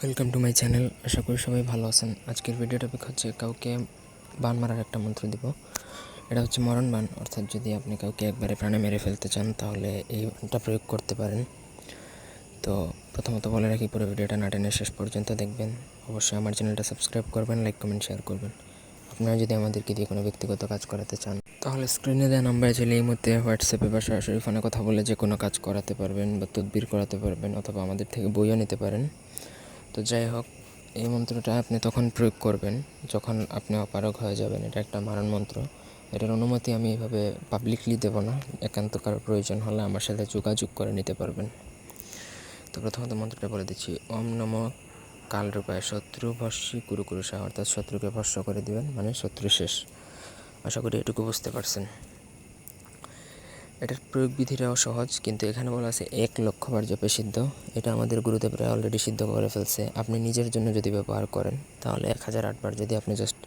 Welcome to my channel আশা করি সবাই ভালো আছেন। আজকের ভিডিও টপিক হচ্ছে কাউকে বান মারার একটা মন্ত্র দিব। এটা হচ্ছে মরণ বান। অর্থাৎ যদি আপনি কাউকে একবারে প্রাণে মেরে ফেলতে চান, তাহলে এই বানটা প্রয়োগ করতে পারেন। তো প্রথমত বলে রাখি, পুরো ভিডিওটা না টেনে শেষ পর্যন্ত দেখবেন। অবশ্যই আমার চ্যানেলটা সাবস্ক্রাইব করবেন লাইক কমেন্ট শেয়ার করবেন। আপনারা যদি আমাদেরকে দিয়ে কোনো ব্যক্তিগত কাজ করাতে চান, তাহলে স্ক্রিনে দেওয়া নাম্বারে চলে এই মুহূর্তে হোয়াটসঅ্যাপে বা সরাসরি ফোনে কথা বলে যে কোনো কাজ করাতে পারবেন বা তদবির করাতে পারবেন, অথবা আমাদের থেকে বইও নিতে পারেন। তো যাই হোক, এই মন্ত্রটা আপনি তখন প্রয়োগ করবেন যখন আপনি অপারগ হয়ে যাবেন। এটা একটা মারণ মন্ত্র। এটার অনুমতি আমি এভাবে পাবলিকলি দেব না। একান্ত কারও প্রয়োজন হলে আমার সাথে যোগাযোগ করে নিতে পারবেন। তো প্রথমত মন্ত্রটা বলে দিচ্ছি, ওম নম কালরূপায় শত্রু ভস্যী কুরু কুরুষা অর্থাৎ শত্রুকে ভস্য করে দিবেন মানে শত্রু শেষ। আশা করি এটুকু বুঝতে পারছেন। এটার প্রয়োগ বিধিটাও সহজ, কিন্তু এখানে বলা আছে এক লক্ষ বার জপে সিদ্ধ। এটা আমাদের গুরুদেবরা অলরেডি সিদ্ধ করে ফেলছে। আপনি নিজের জন্য যদি ব্যবহার করেন, তাহলে এক হাজার আটবার যদি আপনি জাস্ট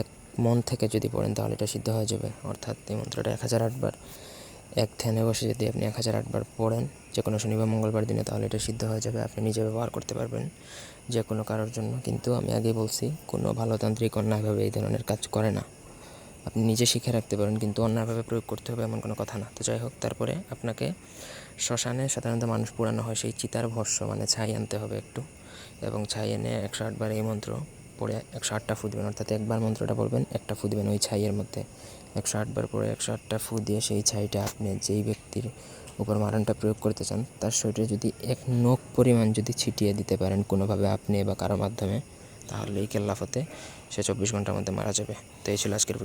এক মন থেকে যদি পড়েন, তাহলে এটা সিদ্ধ হয়ে যাবে। অর্থাৎ এই মন্ত্রটা এক হাজার আটবার এক ধ্যানে বসে যদি আপনি এক হাজার আটবার পড়েন যে কোনো শনিবার, মঙ্গলবার দিনে, তাহলে এটা সিদ্ধ হয়ে যাবে। আপনি নিজে ব্যবহার করতে পারবেন যে কোনো কারোর জন্য। কিন্তু আমি আগেই বলছি, কোনো ভালো তান্ত্রিক অন্যায়ভাবে এই ধরনের কাজ করে না। আপনি নিজে শিখে রাখতে পারেন, কিন্তু অন্যভাবে প্রয়োগ করতে হবে এমন কোনো কথা না। তো যাই হোক, তারপরে আপনাকে শ্মশানে সাধারণত মানুষ পুরানো হয় সেই চিতার ভস্য মানে ছাই আনতে হবে একটু। এবং ছাই এনে একশো আটবার এই মন্ত্র পড়ে একশো আটটা ফু দেবেন, অর্থাৎ একবার মন্ত্রটা বলবেন, একটা ফু দেবেন ওই ছাইয়ের মধ্যে। একশো আটবার পরে একশো আটটা ফু দিয়ে সেই ছাইটা আপনি যেই ব্যক্তির উপর মারণটা প্রয়োগ করতে চান, তার শরীরে যদি এক নখ পরিমাণ যদি ছিটিয়ে দিতে পারেন কোনোভাবে আপনি বা কারও মাধ্যমে তাহলে এই কেল্লাফতে সে চব্বিশ ঘণ্টার মধ্যে মারা যাবে। তো এই ছিল আজকের